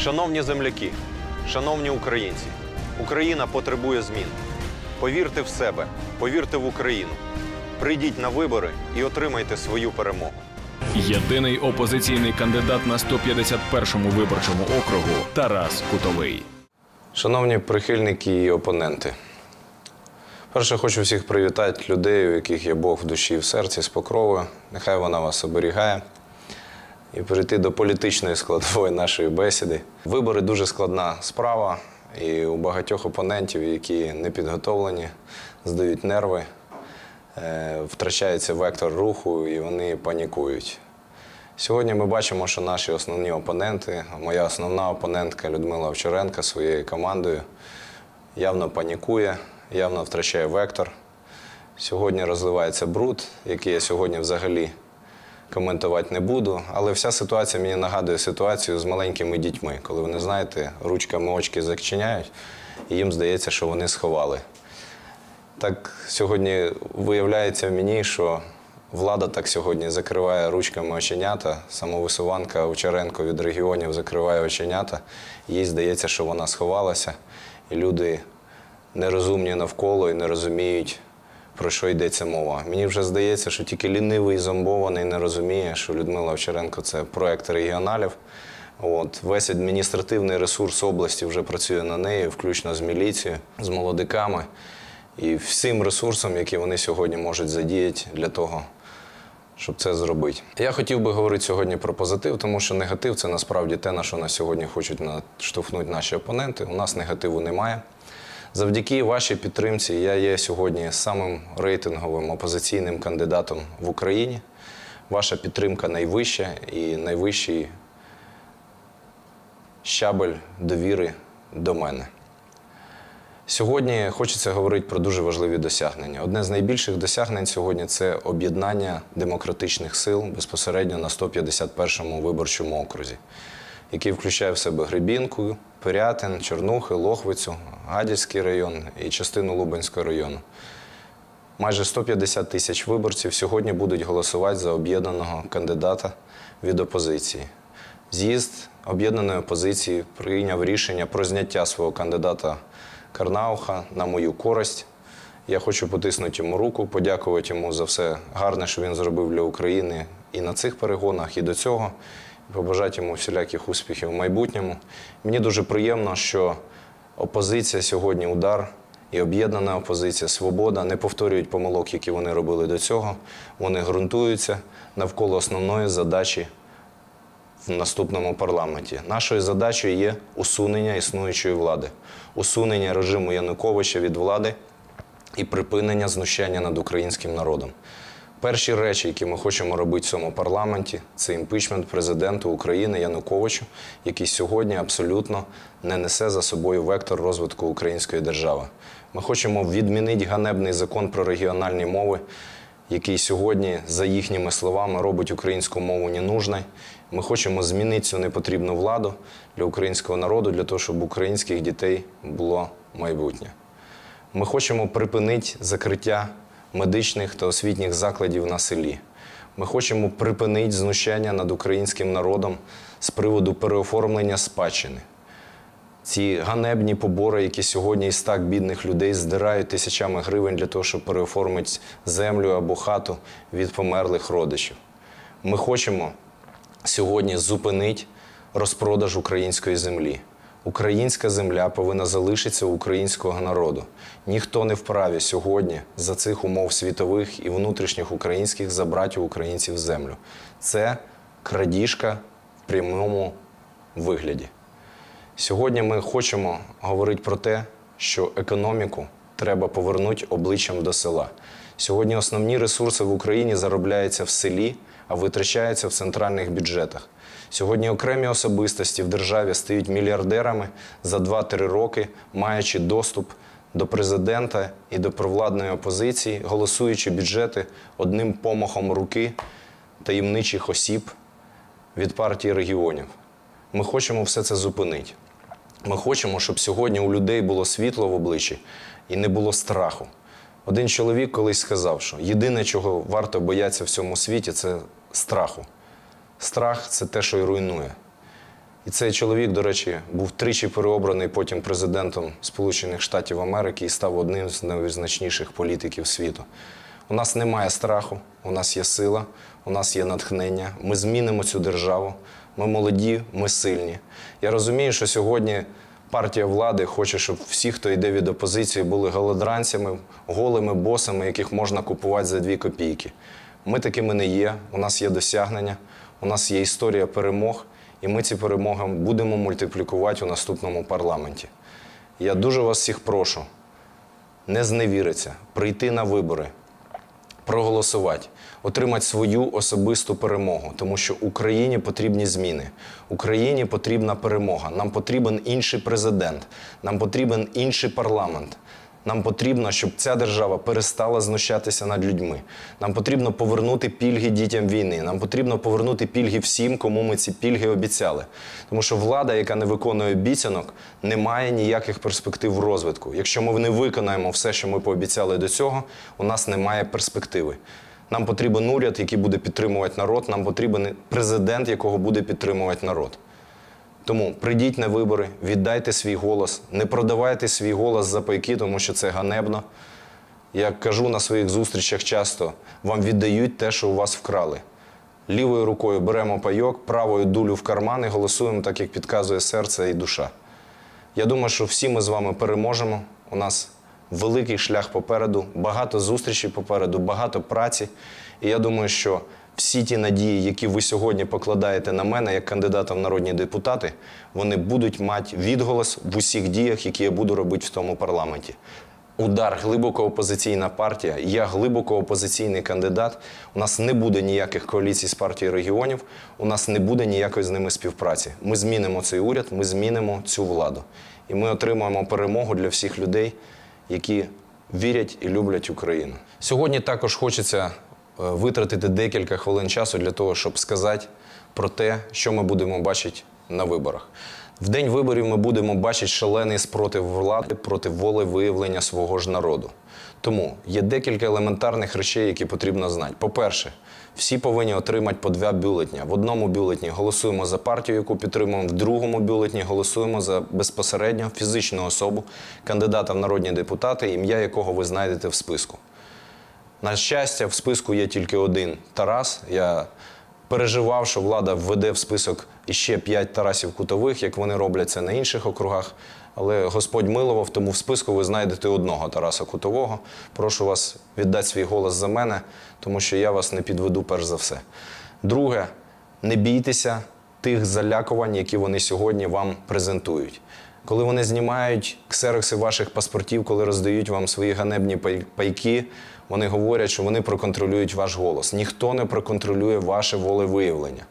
Шановні земляки, шановні українці, Україна потребує змін. Повірте в себе, повірте в Україну. Прийдіть на вибори і отримайте свою перемогу. Єдиний опозиційний кандидат на 151-му виборчому округу Тарас Кутовий. Шановні прихильники і опоненти, перше хочу всіх привітати людей, у яких є Бог в душі і в серці з покровою. Нехай вона вас оберігає. І перейти до політичної складової нашої бесіди. Вибори дуже складна справа, і у багатьох опонентів, які не підготовлені, здають нерви, е, втрачається вектор руху і вони панікують. Сьогодні ми бачимо, що наші основні опоненти, моя основна опонентка Людмила Овчаренка своєю командою явно панікує, явно втрачає вектор. Сьогодні розливається бруд, який я сьогодні взагалі коментувати не буду. Але вся ситуація мені нагадує ситуацію з маленькими дітьми, коли вони, знаєте, ручками очки зачиняють, і їм здається, що вони сховали. Так сьогодні виявляється мені, що влада так сьогодні закриває ручками оченята. Самовисуванка Овчаренко від регіонів закриває оченята. Їй здається, що вона сховалася, і люди нерозумні навколо і не розуміють, про що йдеться мова. Мені вже здається, що тільки лінивий і зомбований не розуміє, що Людмила Овчаренко це проект регіоналів. От, весь адміністративний ресурс області вже працює на неї, включно з міліцією, з молодиками і всім ресурсом, які вони сьогодні можуть задіяти для того, щоб це зробити. Я хотів би говорити сьогодні про позитив, тому що негатив це насправді те, на що нас сьогодні хочуть наштовхнути наші опоненти. У нас негативу немає. Завдяки вашій підтримці я є сьогодні самим рейтинговим опозиційним кандидатом в Україні. Ваша підтримка найвища і найвищий щабель довіри до мене. Сьогодні хочеться говорити про дуже важливі досягнення. Одне з найбільших досягнень сьогодні це об'єднання демократичних сил безпосередньо на 151-му виборчому окрузі, який включає в себе Гребінку, Пирятин, Чорнухи, Лохвицю, Гадяцький район і частину Лубенського району. Майже 150 тисяч виборців сьогодні будуть голосувати за об'єднаного кандидата від опозиції. З'їзд об'єднаної опозиції прийняв рішення про зняття свого кандидата Карнауха на мою користь. Я хочу потиснути йому руку, подякувати йому за все гарне, що він зробив для України і на цих перегонах, і до цього. Побажати йому всіляких успіхів в майбутньому. Мені дуже приємно, що опозиція сьогодні удар і об'єднана опозиція, свобода не повторюють помилок, які вони робили до цього. Вони ґрунтуються навколо основної задачі в наступному парламенті. Нашою задачею є усунення існуючої влади, усунення режиму Януковича від влади і припинення знущання над українським народом. Перші речі, які ми хочемо робити в цьому парламенті, це імпічмент президенту України Януковичу, який сьогодні абсолютно не несе за собою вектор розвитку української держави. Ми хочемо відмінити ганебний закон про регіональні мови, який сьогодні, за їхніми словами, робить українську мову ненужною. Ми хочемо змінити цю непотрібну владу для українського народу, для того, щоб українських дітей було майбутнє. Ми хочемо припинити закриття медичних та освітніх закладів на селі. Ми хочемо припинити знущання над українським народом з приводу переоформлення спадщини. Ці ганебні побори, які сьогодні із так бідних людей здирають тисячами гривень для того, щоб переоформити землю або хату від померлих родичів. Ми хочемо сьогодні зупинити розпродаж української землі. Українська земля повинна залишитися українського народу. Ніхто не вправі сьогодні за цих умов світових і внутрішніх українських забрати у українців землю. Це крадіжка в прямому вигляді. Сьогодні ми хочемо говорити про те, що економіку треба повернути обличчям до села. Сьогодні основні ресурси в Україні заробляються в селі, а витрачаються в центральних бюджетах. Сьогодні окремі особистості в державі стають мільярдерами за 2-3 роки, маючи доступ до президента і до провладної опозиції, голосуючи бюджети одним помахом руки таємничих осіб від партії регіонів. Ми хочемо все це зупинити. Ми хочемо, щоб сьогодні у людей було світло в обличчі і не було страху. Один чоловік колись сказав, що єдине, чого варто боятися в цьому світі, це страху. Страх це те, що й руйнує. І цей чоловік, до речі, був тричі переобраний потім президентом Сполучених Штатів Америки і став одним з найвизначніших політиків світу. У нас немає страху, у нас є сила, у нас є натхнення. Ми змінимо цю державу. Ми молоді, ми сильні. Я розумію, що сьогодні партія влади хоче, щоб всі, хто йде від опозиції, були голодранцями, голими босами, яких можна купувати за дві копійки. Ми такими не є. У нас є досягнення, у нас є історія перемог, і ми ці перемоги будемо мультиплікувати у наступному парламенті. Я дуже вас всіх прошу не зневіритися, прийти на вибори, проголосувати, отримати свою особисту перемогу, тому що Україні потрібні зміни. Україні потрібна перемога. Нам потрібен інший президент, нам потрібен інший парламент. Нам потрібно, щоб ця держава перестала знущатися над людьми. Нам потрібно повернути пільги дітям війни. Нам потрібно повернути пільги всім, кому ми ці пільги обіцяли. Тому що влада, яка не виконує обіцянок, не має ніяких перспектив розвитку. Якщо ми не виконаємо все, що ми пообіцяли до цього, у нас немає перспективи. Нам потрібен уряд, який буде підтримувати народ. Нам потрібен президент, якого буде підтримувати народ. Тому прийдіть на вибори, віддайте свій голос, не продавайте свій голос за пайки, тому що це ганебно. Як кажу на своїх зустрічах часто, вам віддають те, що у вас вкрали. Лівою рукою беремо пайок, правою дулю в карман і голосуємо так, як підказує серце і душа. Я думаю, що всі ми з вами переможемо. У нас великий шлях попереду, багато зустрічей попереду, багато праці. І я думаю, що всі ті надії, які ви сьогодні покладаєте на мене як кандидата в народні депутати, вони будуть мати відголос в усіх діях, які я буду робити в тому парламенті. Удар глибоко опозиційна партія. Я глибоко опозиційний кандидат. У нас не буде ніяких коаліцій з партією регіонів. У нас не буде ніякої з ними співпраці. Ми змінимо цей уряд, ми змінимо цю владу. І ми отримаємо перемогу для всіх людей, які вірять і люблять Україну. Сьогодні також хочеться витратити декілька хвилин часу для того, щоб сказати про те, що ми будемо бачити на виборах. В день виборів ми будемо бачити шалений спротив влади проти волевиявлення свого ж народу. Тому є декілька елементарних речей, які потрібно знати. По-перше, всі повинні отримати по два бюлетня. В одному бюлетні голосуємо за партію, яку підтримуємо, в другому бюлетні голосуємо за безпосередньо фізичну особу, кандидата в народні депутати, ім'я якого ви знайдете в списку. На щастя, в списку є тільки один Тарас. Я переживав, що влада введе в список іще п'ять Тарасів кутових, як вони роблять це на інших округах. Але Господь милував, тому в списку ви знайдете одного Тараса Кутового. Прошу вас віддати свій голос за мене, тому що я вас не підведу перш за все. Друге, не бійтеся тих залякувань, які вони сьогодні вам презентують. Коли вони знімають ксерокси ваших паспортів, коли роздають вам свої ганебні пайки, вони говорять, що вони проконтролюють ваш голос. Ніхто не проконтролює ваше волевиявлення.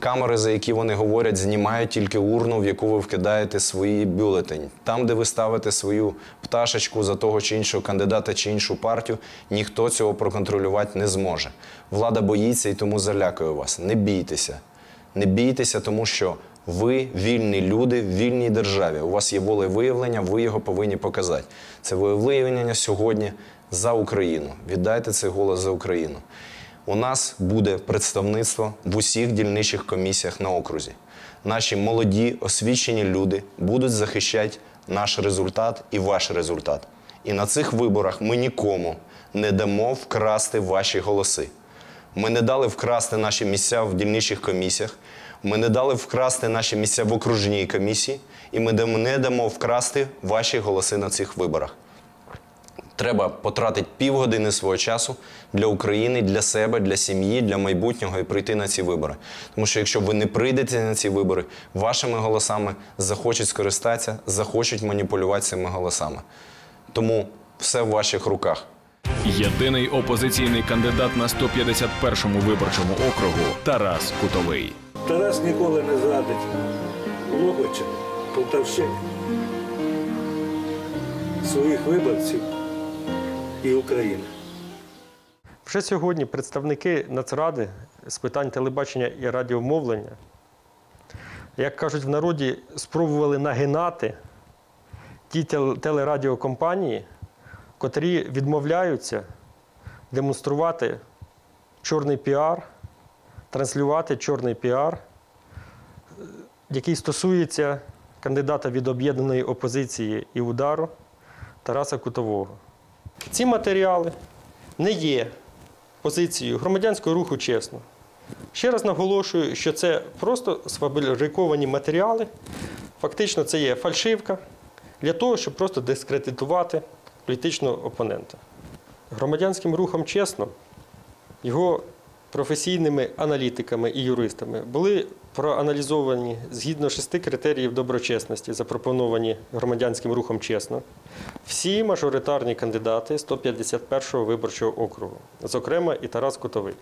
Камери, за які вони говорять, знімають тільки урну, в яку ви вкидаєте свої бюлетені. Там, де ви ставите свою пташечку за того чи іншого кандидата чи іншу партію, ніхто цього проконтролювати не зможе. Влада боїться і тому залякує вас. Не бійтеся. Не бійтеся, тому що ви вільні люди в вільній державі. У вас є волевиявлення, ви його повинні показати. Це волевиявлення сьогодні за Україну. Віддайте цей голос за Україну. У нас буде представництво в усіх дільничих комісіях на окрузі. Наші молоді, освічені люди будуть захищати наш результат і ваш результат. І на цих виборах ми нікому не дамо вкрасти ваші голоси. Ми не дали вкрасти наші місця в дільничих комісіях. Ми не дали вкрасти наші місця в окружній комісії, і ми не дамо вкрасти ваші голоси на цих виборах. Треба потратити півгодини свого часу для України, для себе, для сім'ї, для майбутнього і прийти на ці вибори. Тому що якщо ви не прийдете на ці вибори, вашими голосами захочуть скористатися, захочуть маніпулювати цими голосами. Тому все в ваших руках. Єдиний опозиційний кандидат на 151-му виборчому округу Тарас Кутовий. Тарас ніколи не зрадить Логоча, Полтавщини, своїх виборців і України. Вже сьогодні представники Нацради з питань телебачення і радіомовлення, як кажуть в народі, спробували нагинати ті телерадіокомпанії, котрі відмовляються демонструвати чорний піар, транслювати чорний піар який стосується кандидата від об'єднаної опозиції і удару Тараса Кутового. Ці матеріали не є позицією громадянського руху чесно. Ще раз наголошую, що це просто сфабриковані матеріали. Фактично, це є фальшивка для того, щоб просто дискредитувати політичного опонента. Громадянським рухом чесно, його професійними аналітиками і юристами були проаналізовані згідно шести критеріїв доброчесності, запропоновані громадянським рухом чесно, всі мажоритарні кандидати 151-го виборчого округу, зокрема і Тарас Кутовий.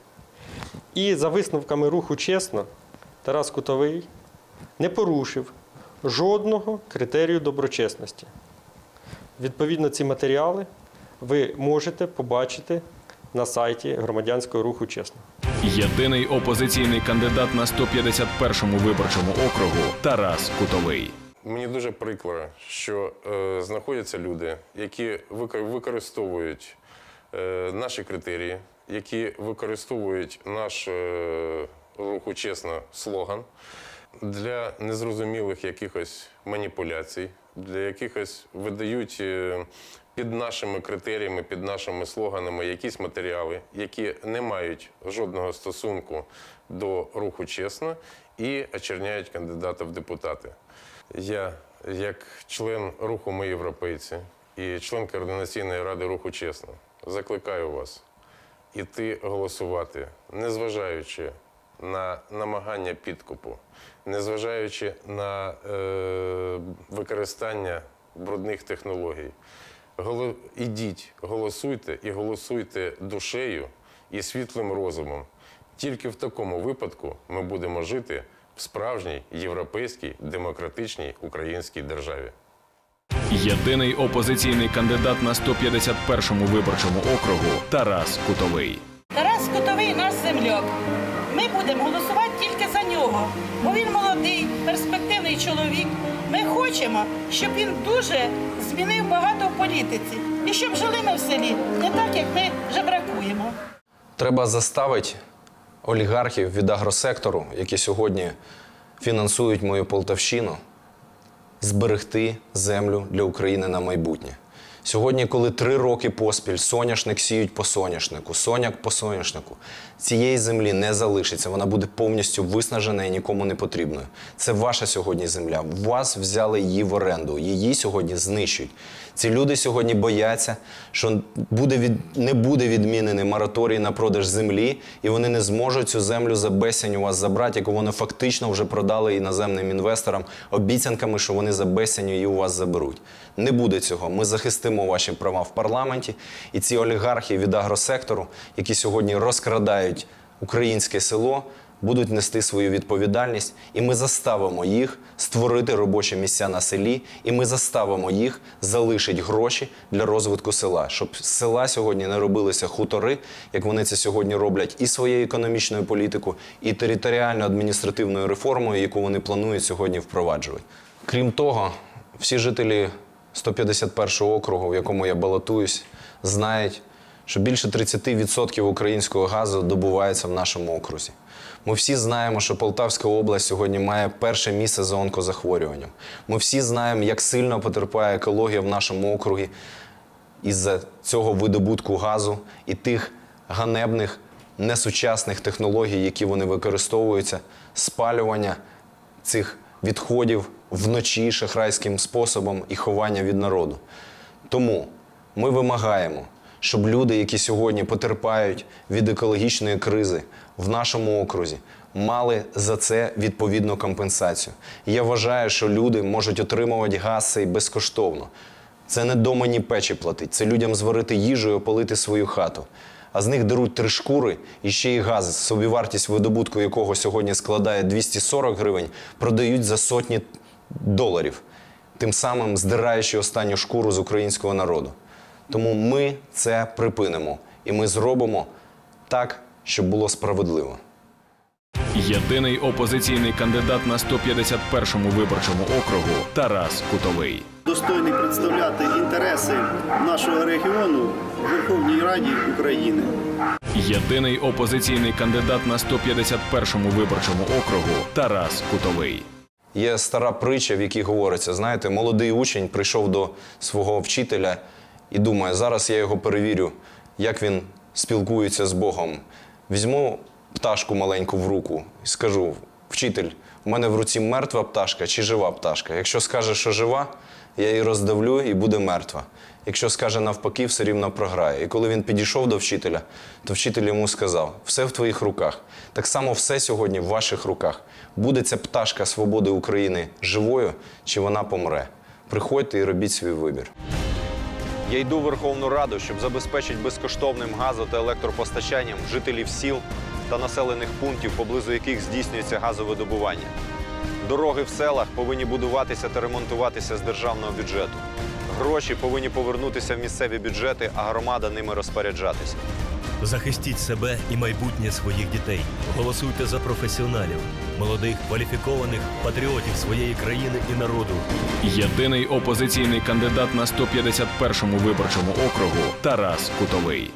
І за висновками руху чесно, Тарас Кутовий не порушив жодного критерію доброчесності. Відповідно, ці матеріали ви можете побачити на сайті громадянського руху чесно. Єдиний опозиційний кандидат на 151-му виборчому округу Тарас Кутовий. Мені дуже прикро, що е, знаходяться люди, які використовують е, наші критерії, які використовують наш е, руху чесно слоган для незрозумілих якихось маніпуляцій, для якихось видають е, під нашими критеріями, під нашими слоганами якісь матеріали, які не мають жодного стосунку до руху чесно і очерняють кандидата в депутати. Я, як член руху Ми європейці і член координаційної ради руху чесно, закликаю вас іти голосувати, незважаючи на намагання підкупу, незважаючи на е, використання брудних технологій. Голо... Ідіть, голосуйте і голосуйте душею і світлим розумом. Тільки в такому випадку ми будемо жити в справжній європейській демократичній українській державі. Єдиний опозиційний кандидат на 151-му виборчому округу Тарас Кутовий. Тарас Котовий наш земляк. Ми будемо голосувати тільки за нього, бо він молодий, перспективний чоловік. Ми хочемо, щоб він дуже змінив багато в політиці і щоб жили ми в селі не так, як ми жебракуємо. Треба заставити олігархів від агросектору, які сьогодні фінансують мою Полтавщину, зберегти землю для України на майбутнє. Сьогодні, коли три роки поспіль соняшник сіють по соняшнику, соняк по соняшнику, цієї землі не залишиться. Вона буде повністю виснажена і нікому не потрібною. Це ваша сьогодні земля. Вас взяли її в оренду. Її сьогодні знищують. Ці люди сьогодні бояться, що буде від... не буде відмінений мораторій на продаж землі, і вони не зможуть цю землю за безцінь у вас забрати, яку вони фактично вже продали іноземним інвесторам обіцянками, що вони за безцінь її у вас заберуть. Не буде цього. Ми захистимо ваші права в парламенті, і ці олігархи від агросектору, які сьогодні розкрадають українське село, будуть нести свою відповідальність, і ми заставимо їх створити робочі місця на селі, і ми заставимо їх залишити гроші для розвитку села, щоб з села сьогодні не робилися хутори, як вони це сьогодні роблять, і своєю економічною політикою, і територіально-адміністративною реформою, яку вони планують сьогодні впроваджувати. Крім того, всі жителі 151 округу, в якому я балотуюсь, знають, що більше 30% українського газу добувається в нашому окрузі. Ми всі знаємо, що Полтавська область сьогодні має перше місце за онкозахворюванням. Ми всі знаємо, як сильно потерпає екологія в нашому округі із-за цього видобутку газу і тих ганебних несучасних технологій, які вони використовуються, спалювання цих відходів вночі шахрайським способом і ховання від народу. Тому ми вимагаємо, щоб люди, які сьогодні потерпають від екологічної кризи в нашому окрузі, мали за це відповідну компенсацію. Я вважаю, що люди можуть отримувати газ цей безкоштовно. Це не домані печі платить, це людям зварити їжу і опалити свою хату. А з них беруть три шкури і ще й газ, собівартість видобутку якого сьогодні складає 240 гривень, продають за сотні доларів, тим самим здираючи останню шкуру з українського народу. Тому ми це припинимо і ми зробимо так, щоб було справедливо. Єдиний опозиційний кандидат на 151-му виборчому округу Тарас Кутовий. достойний представляти інтереси нашого регіону в Верховній Раді України. Єдиний опозиційний кандидат на 151-му виборчому округу Тарас Кутовий. Є стара притча, в якій говориться: знаєте, молодий учень прийшов до свого вчителя і думає, зараз я його перевірю, як він спілкується з Богом. Візьму пташку маленьку в руку і скажу: вчитель, у мене в руці мертва пташка чи жива пташка. Якщо скаже, що жива, я її роздавлю і буде мертва. Якщо скаже навпаки, все рівно програє. І коли він підійшов до вчителя, то вчитель йому сказав: все в твоїх руках. Так само все сьогодні в ваших руках. Буде ця пташка свободи України живою, чи вона помре. Приходьте і робіть свій вибір. Я йду в Верховну Раду, щоб забезпечити безкоштовним газо та електропостачанням жителів сіл та населених пунктів, поблизу яких здійснюється газовидобування. Дороги в селах повинні будуватися та ремонтуватися з державного бюджету. Гроші повинні повернутися в місцеві бюджети, а громада ними розпоряджатися. Захистіть себе і майбутнє своїх дітей. Голосуйте за професіоналів, молодих, кваліфікованих патріотів своєї країни і народу. Єдиний опозиційний кандидат на 151-му виборчому округу Тарас Кутовий.